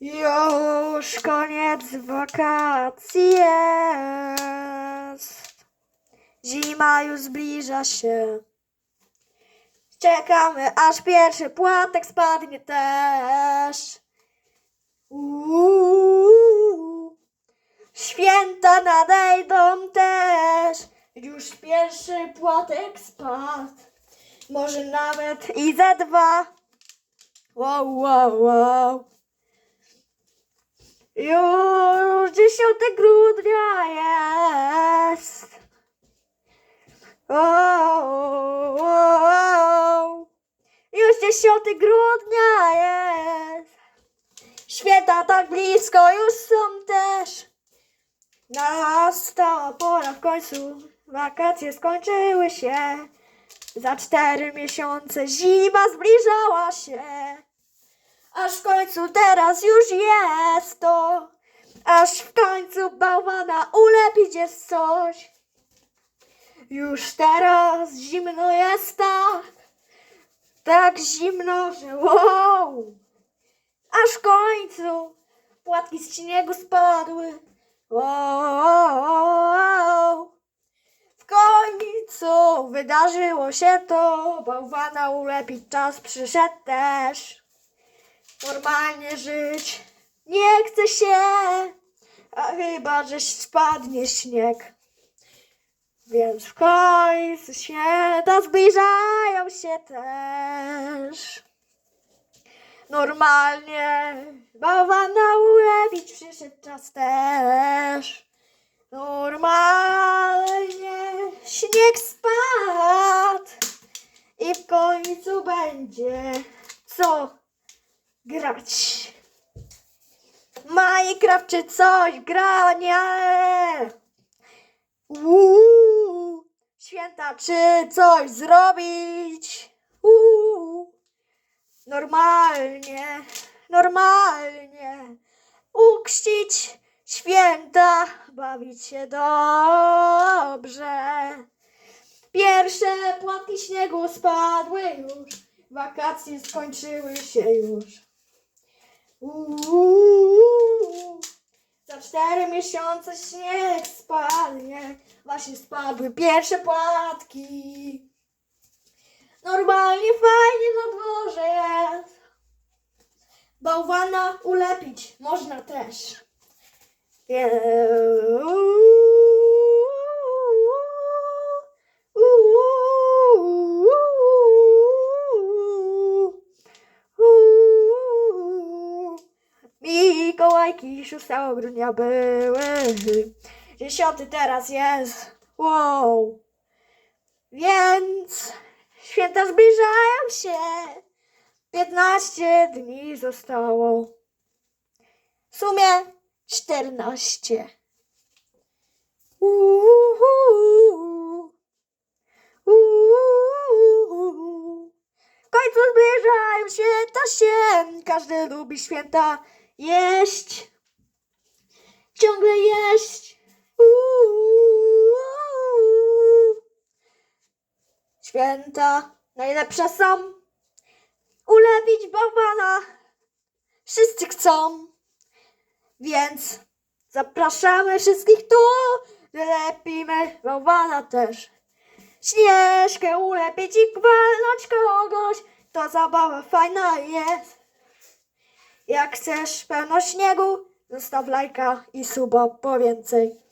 Już koniec wakacji jest. Zima już zbliża się. Czekamy, aż pierwszy płatek spadnie też. Uuu. Święta nadejdą też. Już pierwszy płatek spadł. Może nawet i ze dwa. Wow, wow, wow. Już 10 grudnia jest. Wow, wow. Już 10 grudnia jest. Święta tak blisko już są też. Nastała pora w końcu. Wakacje skończyły się. Za cztery miesiące zima zbliżała się. Aż w końcu teraz już jest to. Aż w końcu bałwana ulepić jest coś. Już teraz zimno jest tak. Tak zimno, że wow. Aż w końcu płatki z śniegu spadły. Wow. W końcu wydarzyło się to. Bałwana ulepić czas przyszedł też. Normalnie żyć nie chce się, a chyba, że spadnie śnieg. Więc w końcu święta zbliżają się też. Normalnie bałwana ulepić przyszedł czas też. Normalnie śnieg spadł i w końcu będzie co grać. Minecraft czy coś granie. Uuu, święta czy coś zrobić. Uuu, normalnie, normalnie. Uczcić święta, bawić się dobrze. Pierwsze płatki śniegu spadły już, wakacje skończyły się już. Za cztery miesiące śnieg spadnie, właśnie spadły pierwsze płatki. Normalnie fajnie na dworze jest. Bałwana ulepić można też. Mikołajki 6 grudnia były. Dziesiąty teraz jest. Wow. Więc święta zbliżają się. 15 dni zostało. W sumie 14. Uuu. Uuu. W końcu zbliżają święta się. Każdy lubi święta jeść. Ciągle jeść. Święta najlepsze są. Ulepić bałwana. Wszyscy chcą. Więc zapraszamy wszystkich tu. Lepimy bałwana też. Śnieżkę ulepić i walnąć kogoś. To zabawa fajna jest. Jak chcesz pełno śniegu, zostaw lajka i suba po więcej.